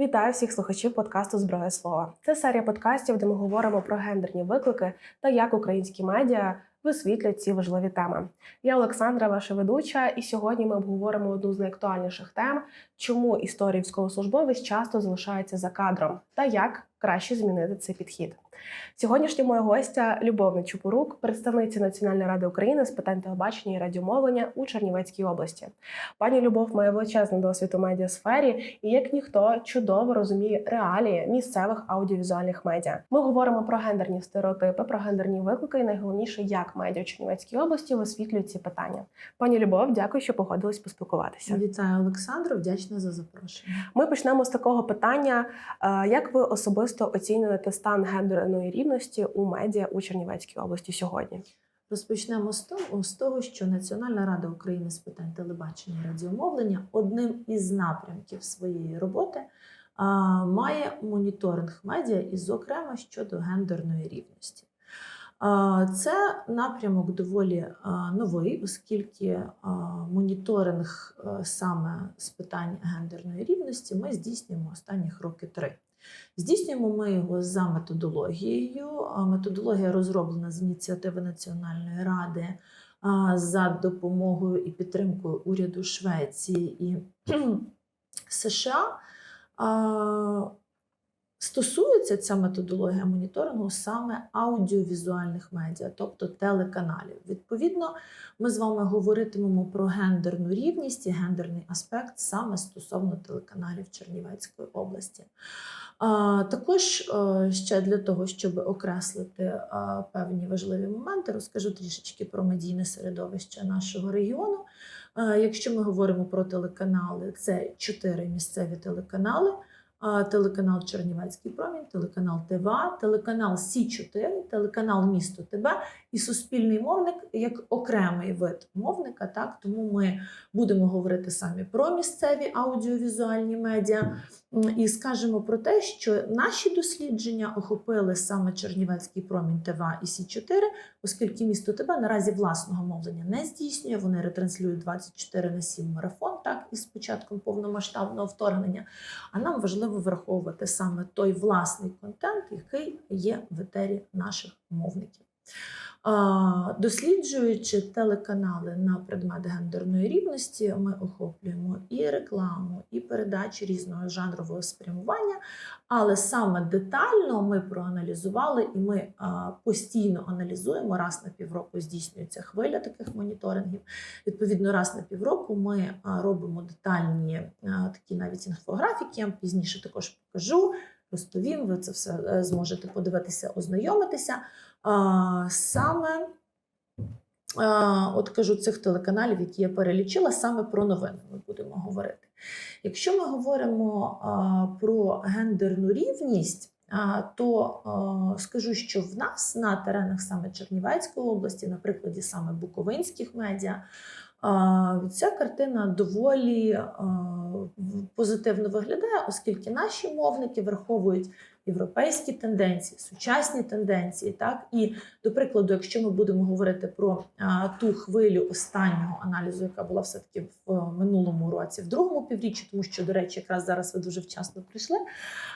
Вітаю всіх слухачів подкасту Зброя слова. Це серія подкастів, де ми говоримо про гендерні виклики та як українські медіа висвітлять ці важливі теми. Я Олександра, ваша ведуча, і сьогодні ми обговоримо одну з найактуальніших тем, чому історії військовослужбовець часто залишаються за кадром та як краще змінити цей підхід. Сьогоднішня моя гостя Любовна Чупорук, представниця Національної ради України з питань телебачення і радіомовлення у Чернівецькій області. Пані Любов має величезний досвід у медіасфері і як ніхто чудово розуміє реалії місцевих аудіовізуальних медіа. Ми говоримо про гендерні стереотипи, про гендерні виклики, і найголовніше, як медіа у Чернівецькій області висвітлюють ці питання. Пані Любов, дякую, що погодились поспілкуватися. Вітаю Олександру, вдячна за запрошення. Ми почнемо з такого питання: Е, як ви особисто оцінюєте стан гендерної рівності у медіа у Чернівецькій області сьогодні? Розпочнемо з того, що Національна рада України з питань телебачення і радіомовлення одним із напрямків своєї роботи має моніторинг медіа, і, зокрема, щодо гендерної рівності. Це напрямок доволі новий, оскільки моніторинг а, саме з питань гендерної рівності ми здійснюємо останніх роки три. Здійснюємо ми його за методологією. Методологія розроблена з ініціативи Національної ради за допомогою і підтримкою уряду Швеції і США. Стосується ця методологія моніторингу саме аудіовізуальних медіа, тобто телеканалів. Відповідно, ми з вами говоритимемо про гендерну рівність і гендерний аспект саме стосовно телеканалів Чернівецької області. Також е, ще для того, щоб окреслити е, певні важливі моменти, розкажу трішечки про медійне середовище нашого регіону. Е, Якщо ми говоримо про телеканали, це чотири місцеві телеканали. Телеканал Чернівецький промінь, телеканал ТВА, телеканал Сі 4 телеканал Місто ТБ і суспільний мовник як окремий вид мовника. Так тому ми будемо говорити самі про місцеві аудіовізуальні медіа і скажемо про те, що наші дослідження охопили саме Чернівецький промінь ТВА і Сі 4 оскільки місто ТБ наразі власного мовлення не здійснює. Вони ретранслюють 24 на 7 марафон, так із початком повномасштабного вторгнення. А нам важливо враховувати саме той власний контент, який є в етері наших мовників. Досліджуючи телеканали на предмет гендерної рівності, ми охоплюємо і рекламу, і передачі різного жанрового спрямування. Але саме детально ми проаналізували і ми постійно аналізуємо раз на півроку здійснюється хвиля таких моніторингів. Відповідно, раз на півроку ми робимо детальні такі навіть інфографіки. Я пізніше також покажу, розповім. Ви це все е, зможете подивитися, ознайомитися. Саме от кажу цих телеканалів, які я перелічила, саме про новини ми будемо говорити. Якщо ми говоримо про гендерну рівність, то скажу, що в нас на теренах саме Чернівецької області, на прикладі саме буковинських медіа, ця картина доволі позитивно виглядає, оскільки наші мовники враховують європейські тенденції, сучасні тенденції. Так і до прикладу, якщо ми будемо говорити про а, ту хвилю останнього аналізу, яка була все таки в е, минулому році, в другому півріччі, тому що, до речі, якраз зараз ви дуже вчасно прийшли.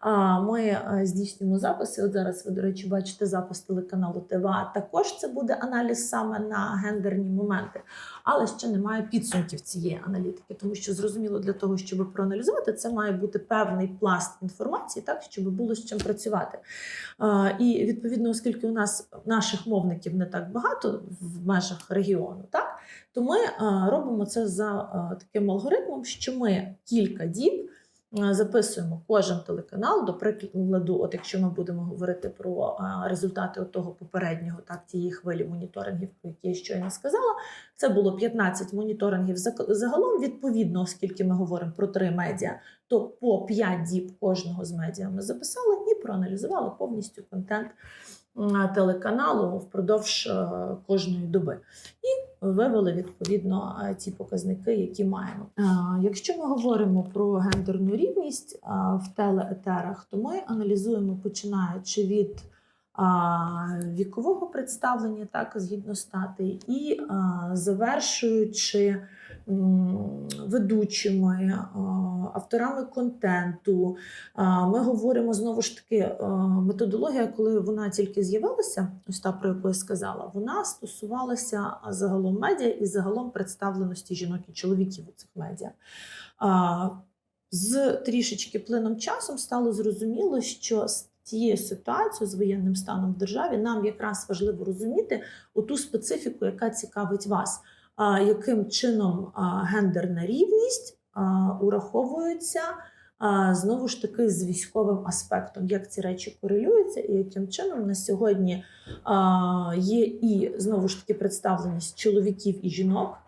А, ми е, здійснюємо записи. От зараз ви, до речі, бачите запис телеканалу ТВА. Також це буде аналіз саме на гендерні моменти, але ще немає підсумків цієї аналітики, тому що зрозуміло для того, щоб проаналізувати, це має бути певний пласт інформації, так щоб було з чим працювати. І відповідно, оскільки у нас наших мовників не так багато в межах регіону, так то ми робимо це за таким алгоритмом, що ми кілька діб. А, Записуємо кожен телеканал, до прикладу, от якщо ми будемо говорити про результати от того попереднього так тієї хвилі моніторингів, про які я щойно сказала, це було 15 моніторингів загалом. Відповідно, оскільки ми говоримо про три медіа, то по 5 діб кожного з медіа ми записали і проаналізували повністю контент телеканалу впродовж е, кожної доби. І вивели відповідно е, ті показники, які маємо. Е, Якщо ми говоримо про гендерну рівність е, в телеетерах, то ми аналізуємо починаючи від вікового представлення, так згідно стати, і завершуючи ведучими, е, авторами контенту. Ми говоримо знову ж таки, е, методологія, коли вона тільки з'явилася, ось та про яку я сказала, вона стосувалася загалом медіа і загалом представленості жінок і чоловіків у цих медіа. З трішечки плином часом стало зрозуміло, що з тією ситуацією з воєнним станом в державі нам якраз важливо розуміти оту специфіку, яка цікавить вас, яким чином гендерна рівність а, знову ж таки з військовим аспектом, як ці речі корелюються, і яким чином на сьогодні є і знову ж таки представленість чоловіків і жінок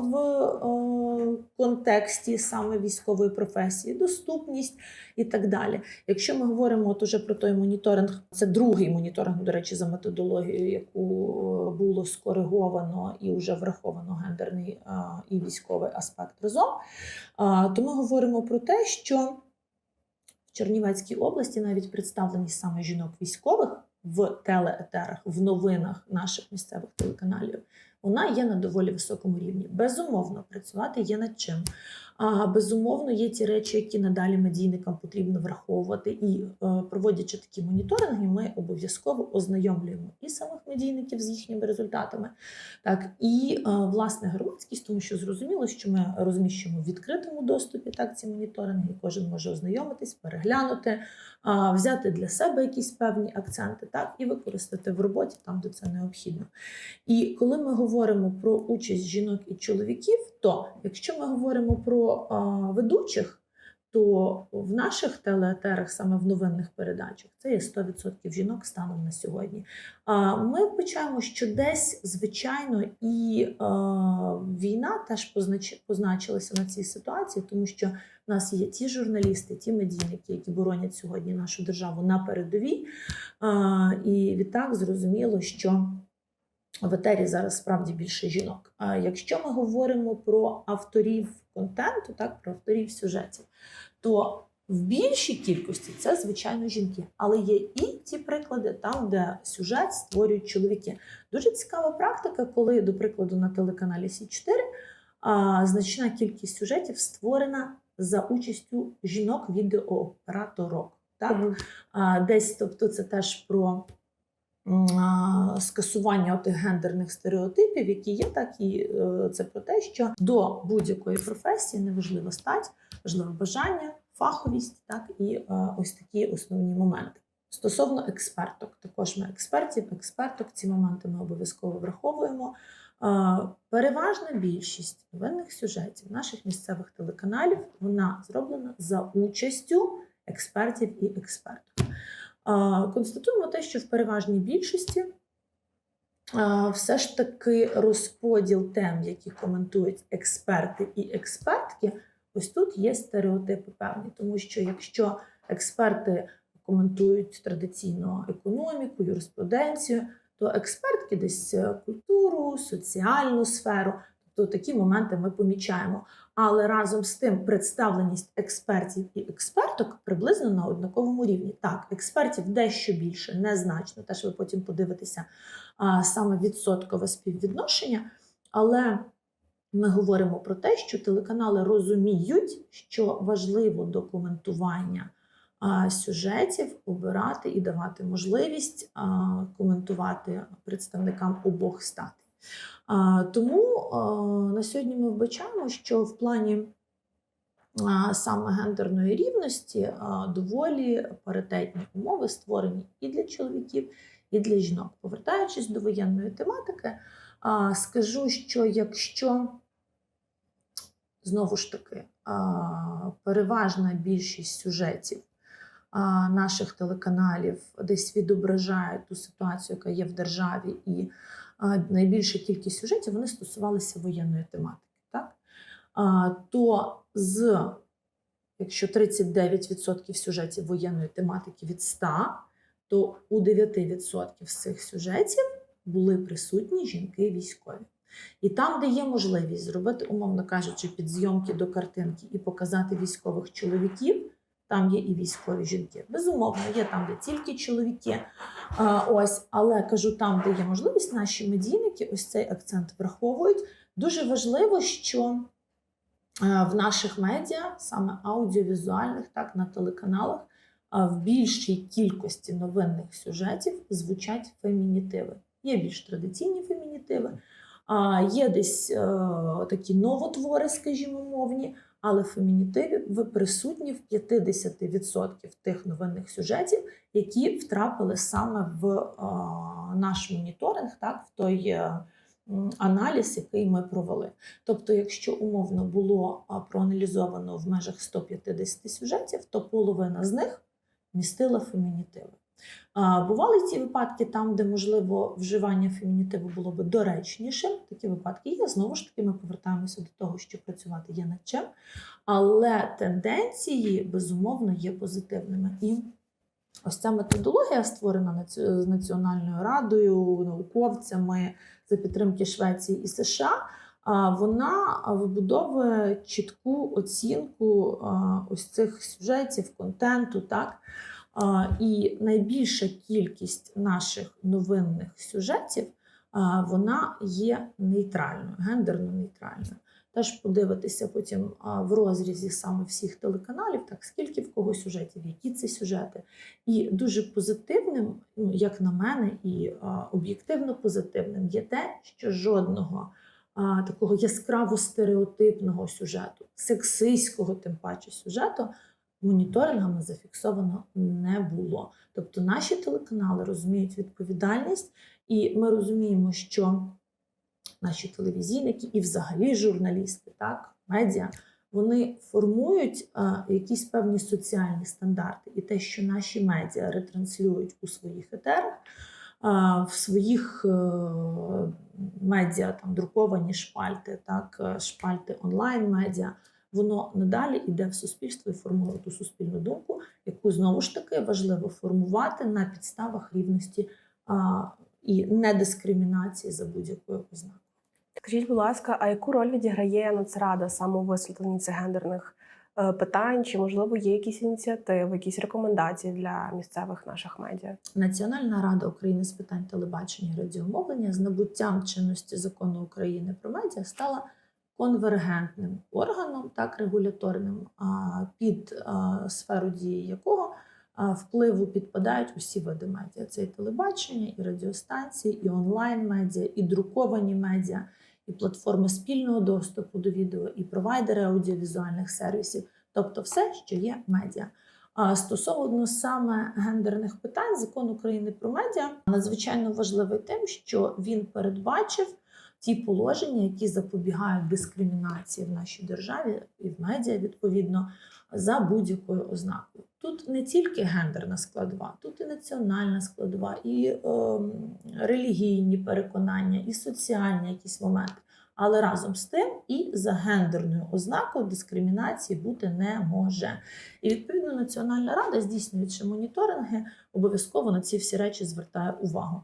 в е, контексті саме військової професії, доступність і так далі. Якщо ми говоримо от уже про той моніторинг, це другий моніторинг, до речі, за методологією, яку е, було скориговано і вже враховано гендерний і військовий аспект разом, то ми говоримо про те, що в Чернівецькій області навіть представленість саме жінок військових в телеетерах, в новинах наших місцевих телеканалів, вона є на доволі високому рівні. Безумовно, працювати є над чим. А безумовно, є ті речі, які надалі медійникам потрібно враховувати. І е, проводячи такі моніторинги, ми обов'язково ознайомлюємо і самих медійників з їхніми результатами, так і е, власне громадськість, тому що зрозуміло, що ми розміщуємо в відкритому доступі так ці моніторинги, кожен може ознайомитись, переглянути, взяти для себе якісь певні акценти, так і використати в роботі там, де це необхідно. І коли ми говоримо про участь жінок і чоловіків, то якщо ми говоримо про ведучих, то в наших телеетерах, саме в новинних передачах, це є 100% жінок станом на сьогодні. Ми вбачаємо, що десь, звичайно, і війна теж позначилася на цій ситуації, тому що в нас є ті журналісти, ті медійники, які боронять сьогодні нашу державу на передовій. І відтак зрозуміло, що в етері зараз справді більше жінок. А якщо ми говоримо про авторів контенту, так про авторів сюжетів, то в більшій кількості це звичайно жінки, але є і ті приклади там, де сюжет створюють чоловіки. Дуже цікава практика, коли, до прикладу, на телеканалі Сі 4 а, значна кількість сюжетів створена за участю жінок відеооператорок. Так? Мгм. А, Десь, тобто, це теж про скасування тих гендерних стереотипів, які є, так і е, це про те, що до будь-якої професії неважлива стать, важливе бажання, фаховість, так і е, ось такі основні моменти. Стосовно експерток, також ми експертів, експерток, ці моменти ми обов'язково враховуємо. Е, Переважна більшість новинних сюжетів наших місцевих телеканалів вона зроблена за участю експертів і експерток. Констатуємо те, що в переважній більшості все ж таки розподіл тем, які коментують експерти і експертки, ось тут є стереотипи певні, тому що якщо експерти коментують традиційно економіку, юриспруденцію, то експертки десь е, культуру, соціальну сферу. Тобто такі моменти ми помічаємо. Але разом з тим представленість експертів і експерток приблизно на однаковому рівні. Так, експертів дещо більше, незначно. Теж ви потім подивитеся а, саме відсоткове співвідношення. Але ми говоримо про те, що телеканали розуміють, що важливо документування а, сюжетів обирати і давати можливість а, коментувати представникам обох статей. Тому на сьогодні ми вбачаємо, що в плані саме гендерної рівності доволі паритетні умови створені і для чоловіків, і для жінок. Повертаючись до воєнної тематики, скажу, що якщо знову ж таки переважна більшість сюжетів наших телеканалів десь відображає ту ситуацію, яка є в державі, і найбільша кількість сюжетів вони стосувалися воєнної тематики. Так? То з, якщо 39% сюжетів воєнної тематики від 100, то у 9% з цих сюжетів були присутні жінки військові. І там, де є можливість зробити, умовно кажучи, підзйомки до картинки і показати військових чоловіків, там є і військові жінки. Безумовно, є там, де тільки чоловіки. Ось, але кажу, там, де є можливість, наші медійники ось цей акцент враховують, Дуже важливо, що в наших медіа, саме аудіовізуальних, так, на телеканалах, в більшій кількості новинних сюжетів звучать фемінітиви. Є більш традиційні фемінітиви, є десь е, такі новотвори, скажімо, мовні, але фемінітиви ви присутні в 50% тих новинних сюжетів, які втрапили саме в е, наш моніторинг, так, в той е, аналіз, який ми провели. Тобто, якщо умовно було а, проаналізовано в межах 150 сюжетів, то половина з них містила фемінітиви. Бували ці випадки там, де можливо вживання фемінітиву було би доречнішим. Такі випадки є. Знову ж таки, ми повертаємося до того, що працювати є над чим. Але тенденції безумовно є позитивними. І ось ця методологія, створена Національною радою, науковцями за підтримки Швеції і США. Вона вибудовує чітку оцінку ось цих сюжетів, контенту, так і найбільша кількість наших новинних сюжетів вона є нейтральною, гендерно нейтральною. Теж подивитися потім в розрізі саме всіх телеканалів, так скільки в кого сюжетів, які це сюжети. І дуже позитивним, ну як на мене, і об'єктивно позитивним є те, що жодного такого яскраво стереотипного сюжету, сексистського, тим паче сюжету, моніторингами зафіксовано не було. Тобто наші телеканали розуміють відповідальність, і ми розуміємо, що наші телевізійники і взагалі журналісти, так, медіа, вони формують а, якісь певні соціальні стандарти. І те, що наші медіа ретранслюють у своїх етерах, в своїх е, медіа, там друковані шпальти, так, е, шпальти онлайн-медіа, воно надалі йде в суспільство і формує ту суспільну думку, яку знову ж таки важливо формувати на підставах рівності а, і недискримінації за будь-якою ознакою. Скажіть, будь ласка, а яку роль відіграє Нацрада саме у висвітленні цих гендерних е, питань? Чи можливо є якісь ініціативи, якісь рекомендації для місцевих наших медіа? Національна рада України з питань телебачення і радіомовлення з набуттям чинності закону України про медіа стала конвергентним органом, так регуляторним, під сферу дії якого впливу підпадають усі види медіа. Це і телебачення, і радіостанції, і онлайн-медіа, і друковані медіа, і платформи спільного доступу до відео, і провайдери аудіовізуальних сервісів, тобто все, що є медіа. А Стосовно саме гендерних питань, закон України про медіа надзвичайно важливий тим, що він передбачив ті положення, які запобігають дискримінації в нашій державі і в медіа, відповідно, за будь-якою ознакою. Тут не тільки гендерна складова, тут і національна складова, і ем, релігійні переконання, і соціальні якісь моменти. Але разом з тим і за гендерною ознакою дискримінації бути не може. І відповідно Національна рада, здійснюючи моніторинги, обов'язково на ці всі речі звертає увагу.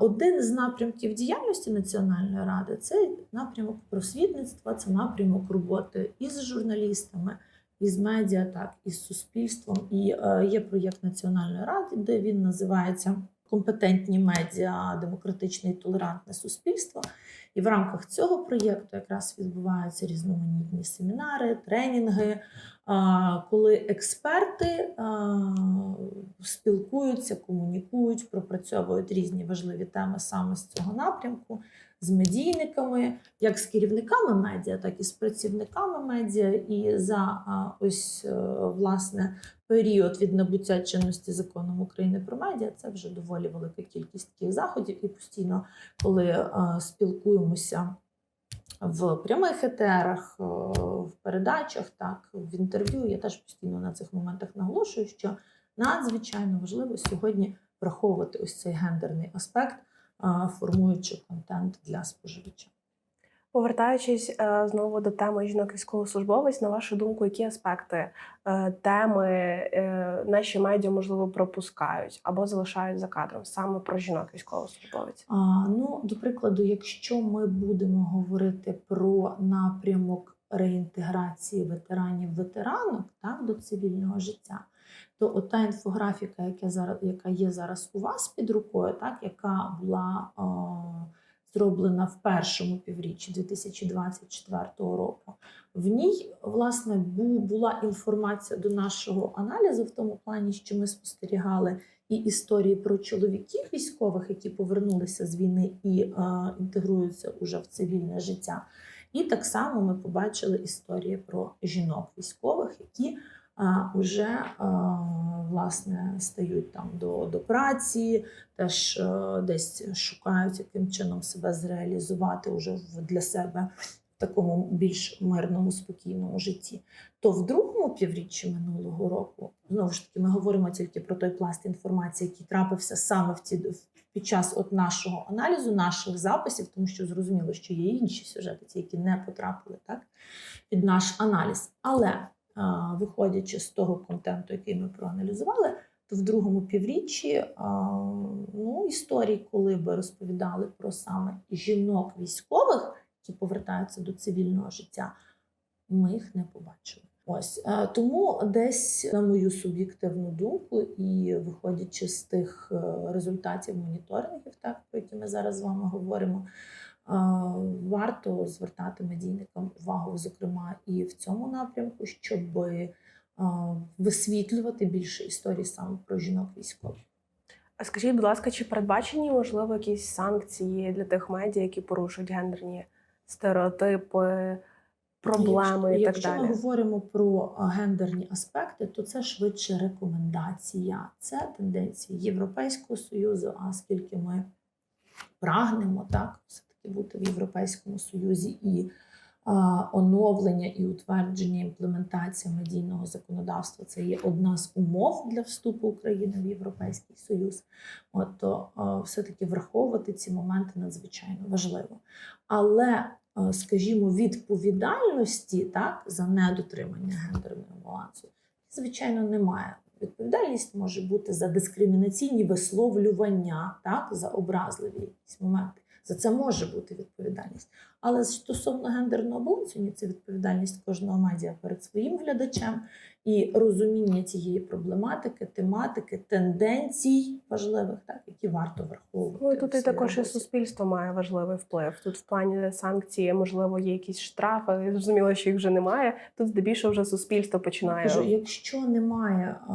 Один з напрямків діяльності Національної ради це напрямок просвітництва, це напрямок роботи із журналістами, із медіа, так і з суспільством. І е, є проєкт Національної ради, де він називається Компетентні медіа, демократичне і толерантне суспільство. І в рамках цього проєкту якраз відбуваються різноманітні семінари, тренінги, коли експерти спілкуються, комунікують, пропрацьовують різні важливі теми саме з цього напрямку, з медійниками, як з керівниками медіа, так і з працівниками медіа. І за ось е, власне період від набуття чинності законом України про медіа це вже доволі велика кількість таких заходів, і постійно, коли е, спілкуємося в прямих етерах, е, в передачах, так в інтерв'ю. Я теж постійно на цих моментах наголошую, що надзвичайно важливо сьогодні враховувати ось цей гендерний аспект, е, формуючи контент для споживача. Повертаючись е, знову до теми жінок військовослужбовець, на вашу думку, які аспекти е, теми е, наші медіа можливо пропускають або залишають за кадром саме про жінок військовослужбовець? А, ну, до прикладу, якщо ми будемо говорити про напрямок реінтеграції ветеранів ветеранок так, до цивільного життя, то от та інфографіка, яка зараз, яка є зараз у вас під рукою, так, яка була а, зроблена в першому півріччі 2024 року. В ній власне була інформація до нашого аналізу в тому плані, що ми спостерігали і історії про чоловіків військових, які повернулися з війни і е, інтегруються уже в цивільне життя. І так само ми побачили історії про жінок військових, які вже власне стають там до, до праці, теж е, десь шукають яким чином себе зреалізувати уже в- для себе в такому більш мирному, спокійному житті. То в другому півріччі минулого року знову ж таки ми говоримо тільки про той пласт інформації, який трапився саме в в- під час от нашого аналізу, наших записів, тому що зрозуміло, що є інші сюжети, ті, які не потрапили так під наш аналіз. Але виходячи з того контенту, який ми проаналізували, то в другому півріччі ну, історії, коли би розповідали про саме жінок військових, які повертаються до цивільного життя, ми їх не побачили. Ось е, тому десь на мою суб'єктивну думку, і виходячи з тих е, результатів моніторингів, так про які ми зараз з вами говоримо, варто звертати медійникам увагу, зокрема, і в цьому напрямку, щоб е, висвітлювати більше історій саме про жінок військових. А скажіть, будь ласка, чи передбачені можливо якісь санкції для тих медіа, які порушують гендерні стереотипи, проблеми якщо, і так якщо далі? ми говоримо про гендерні аспекти, то це швидше рекомендація. Це тенденції Європейського союзу. А оскільки ми прагнемо так бути в Європейському Союзі і а, оновлення і утвердження імплементація медійного законодавства це є одна з умов для вступу України в Європейський Союз. От то все-таки враховувати ці моменти надзвичайно важливо. Але е, скажімо, відповідальності так, за недотримання гендерного балансу, звичайно, немає. Відповідальність може бути за дискримінаційні висловлювання, так, за образливі якісь моменти. За це може бути відповідальність. Але стосовно гендерного балансу, це відповідальність кожного медіа перед своїм глядачем і розуміння цієї проблематики, тематики, тенденцій важливих, так, які варто враховувати. Ну тут і також і суспільство має важливий вплив. Тут в плані санкцій, можливо, є якісь штрафи. Зрозуміло, що їх вже немає. Тут здебільшого вже суспільство починає. Кажу, якщо немає, а,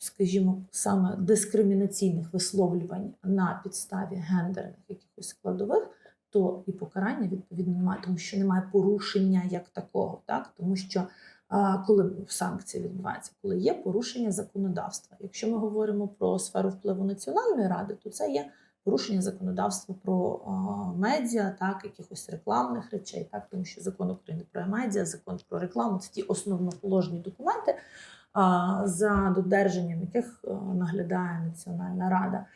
скажімо, саме дискримінаційних висловлювань на підставі гендерних якихось складових, то і покарання відповідно немає, тому що немає порушення як такого, так тому що. Коли санкції відбуваються, коли є порушення законодавства. Якщо ми говоримо про сферу впливу національної ради, то це є порушення законодавства про медіа, так якихось рекламних речей, так тому що закон України про медіа, закон про рекламу це ті основоположні документи, за додержанням яких наглядає Національна рада.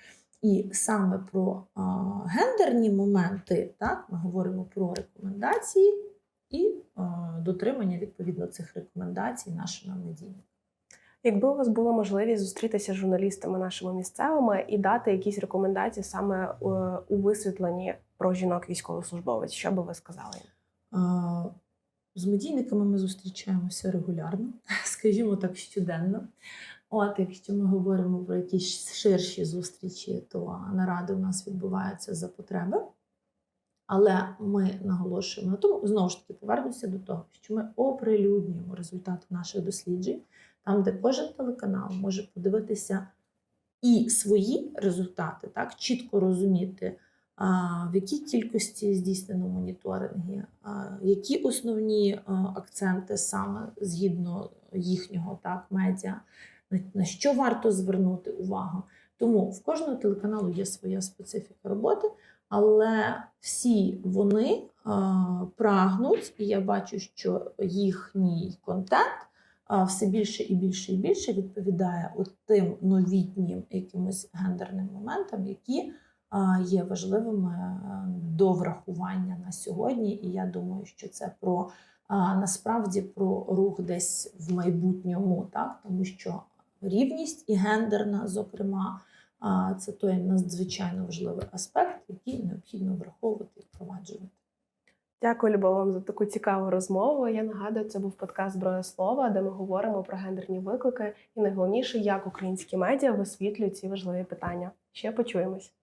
І саме про гендерні моменти, так ми говоримо про рекомендації і дотримання відповідно цих рекомендацій нашими медійниками. Якби у вас була можливість зустрітися з журналістами нашими місцевими і дати якісь рекомендації саме е, у висвітленні про жінок військовослужбовець, що би ви сказали? З медійниками ми зустрічаємося регулярно, скажімо так, щоденно. От, якщо ми говоримо про якісь ширші зустрічі, то наради у нас відбуваються за потреби. Але ми наголошуємо на тому, знову ж таки, повернуся до того, що ми оприлюднюємо результати наших досліджень, там, де кожен телеканал може подивитися і свої результати, так, чітко розуміти, в якій кількості здійснено моніторинги, які основні акценти саме згідно їхнього так, медіа, на, що варто звернути увагу. Тому в кожного телеканалу є своя специфіка роботи, але всі вони прагнуть, і я бачу, що їхній контент все більше і більше і більше відповідає от тим новітнім якимось гендерним моментам, які є важливими е, до врахування на сьогодні. І я думаю, що це про насправді про рух десь в майбутньому, так тому що рівність і гендерна, зокрема, це той надзвичайно важливий аспект, який необхідно враховувати і впроваджувати. Дякую, Любов, вам за таку цікаву розмову. Я нагадую, це був подкаст Зброя слова, де ми говоримо про гендерні виклики і найголовніше, як українські медіа висвітлюють ці важливі питання. Ще почуємось.